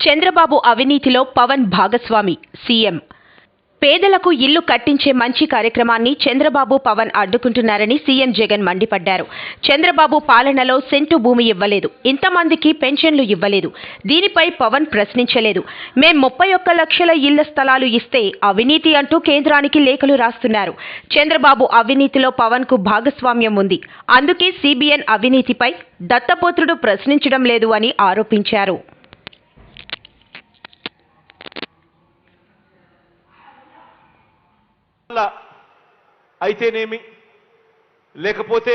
చంద్రబాబు అవినీతిలో పవన్ భాగస్వామి సీఎం. పేదలకు ఇల్లు కట్టించే మంచి కార్యక్రమాన్ని చంద్రబాబు పవన్ అడ్డుకుంటున్నారని సీఎం జగన్ మండిపడ్డారు. చంద్రబాబు పాలనలో సెంటు భూమి ఇవ్వలేదు. ఇంతమందికి పెన్షన్లు ఇవ్వలేదు. దీనిపై పవన్ ప్రశ్నించలేదు. మేం ముప్పై ఒక్క లక్షల ఇళ్ళ స్థలాలు ఇస్తే అవినీతి అంటూ కేంద్రానికి లేఖలు రాస్తున్నారు. చంద్రబాబు అవినీతిలో పవన్కు భాగస్వామ్యం ఉంది. అందుకే సిబిఎన్ అవినీతిపై దత్తపుత్రుడు ప్రశ్నించడం లేదు అని ఆరోపించారు వల్ల అయితేనేమి? లేకపోతే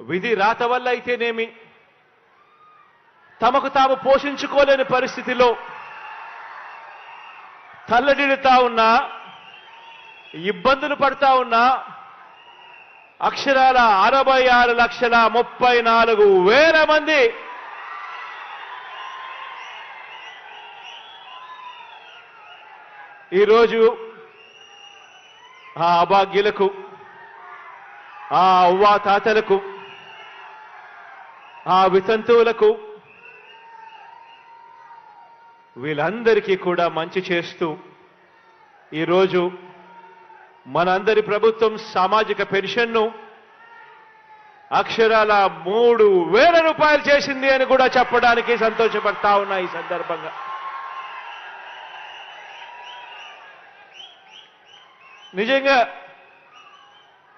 విధి రాత వల్ల అయితేనేమి? తమకు తాము పోషించుకోలేని పరిస్థితిలో తల్లడిల్లుతా ఉన్నా ఇబ్బందులు పడతా ఉన్నా అక్షరాల అరవై ఆరు లక్షల ముప్పై నాలుగు వేల మంది ఈరోజు ఆ అభాగ్యులకు ఆ అవ్వా తాతలకు ఆ వితంతువులకు వీళ్ళందరికీ కూడా మంచి చేస్తూ ఈరోజు మనందరి ప్రభుత్వం సామాజిక పెన్షన్ను అక్షరాల మూడు వేల రూపాయలు చేసింది అని కూడా చెప్పడానికి సంతోషపడతా ఉన్నా ఈ సందర్భంగా. నిజంగా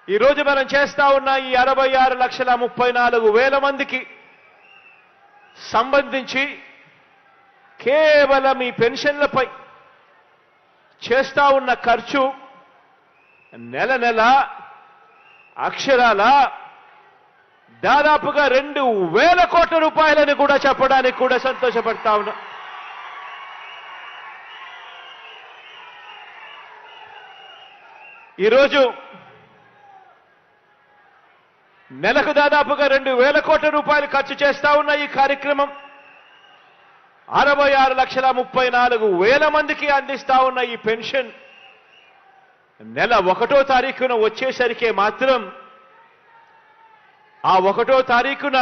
ఈరోజు మనం చేస్తా ఉన్న ఈ అరవై ఆరు లక్షల ముప్పై నాలుగు వేల మందికి సంబంధించి కేవలం ఈ పెన్షన్లపై చేస్తా ఉన్న ఖర్చు నెల నెల అక్షరాల దాదాపుగా రెండు వేల కోట్ల రూపాయలని కూడా చెప్పడానికి కూడా సంతోషపడతా ఉన్నా. ఈరోజు నెలకు దాదాపుగా రెండు వేల కోట్ల రూపాయలు ఖర్చు చేస్తా ఉన్న ఈ కార్యక్రమం అరవై ఆరు లక్షల ముప్పై నాలుగు వేల మందికి అందిస్తా ఉన్న ఈ పెన్షన్ నెల ఒకటో తారీఖున వచ్చేసరికే మాత్రం ఆ ఒకటో తారీఖున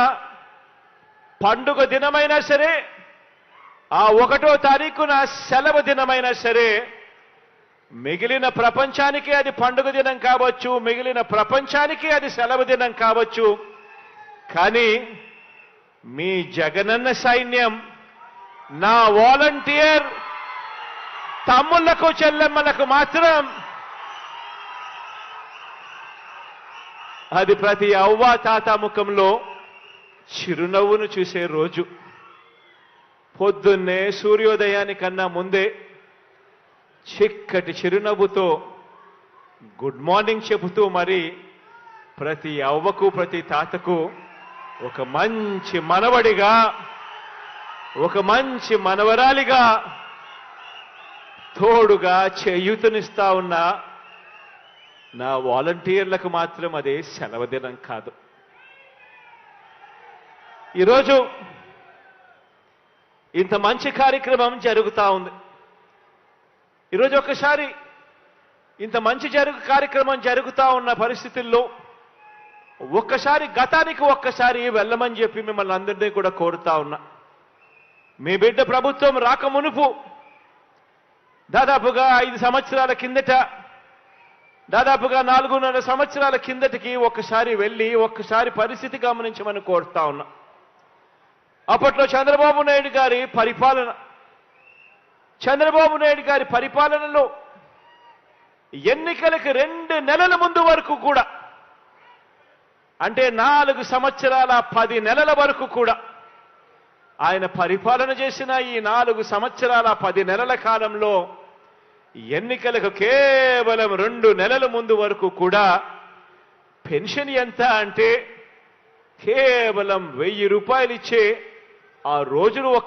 పండుగ దినమైనా సరే ఆ ఒకటో తారీఖున సెలవు దినమైనా సరే మిగిలిన ప్రపంచానికి అది పండుగ దినం కావచ్చు మిగిలిన ప్రపంచానికి అది సెలవు దినం కావచ్చు. కానీ మీ జగనన్న సైన్యం నా వాలంటీర్ తమ్ముళ్ళకు చెల్లెమ్మలకు మాత్రం అది ప్రతి అవ్వ తాత ముఖంలో చిరునవ్వును చూసే రోజు. పొద్దున్నే సూర్యోదయానికన్నా ముందే చిక్కటి చిరునవ్వుతో గుడ్ మార్నింగ్ చెబుతూ మరి ప్రతి అవ్వకు ప్రతి తాతకు ఒక మంచి మనవడిగా ఒక మంచి మనవరాలిగా తోడుగా చేయూతనిస్తా ఉన్న నా వాలంటీర్లకు మాత్రం అదే సెలవుదినం కాదు. ఈరోజు ఇంత మంచి కార్యక్రమం జరుగుతూ ఉంది. ఈరోజు ఒక్కసారి ఇంత మంచి జరుగు కార్యక్రమం జరుగుతూ ఉన్న పరిస్థితుల్లో ఒక్కసారి గతానికి ఒక్కసారి వెళ్ళమని చెప్పి మిమ్మల్ని అందరినీ కూడా కోరుతా ఉన్నా. మీ బిడ్డ ప్రభుత్వం రాక మునుపు దాదాపుగా ఐదు సంవత్సరాల కిందట దాదాపుగా నాలుగున్నర సంవత్సరాల కిందటికి ఒక్కసారి వెళ్ళి ఒక్కసారి పరిస్థితి గమనించమని కోరుతా ఉన్నా. అప్పట్లో చంద్రబాబు నాయుడు గారి పరిపాలన చంద్రబాబు నాయుడు గారి పరిపాలనలో ఎన్నికలకు రెండు నెలల ముందు వరకు కూడా అంటే నాలుగు సంవత్సరాల పది నెలల వరకు కూడా ఆయన పరిపాలన చేసిన ఈ నాలుగు సంవత్సరాల పది నెలల కాలంలో ఎన్నికలకు కేవలం రెండు నెలల ముందు వరకు కూడా పెన్షన్ ఎంత అంటే కేవలం వెయ్యి రూపాయలు ఇచ్చే ఆ రోజులు ఒక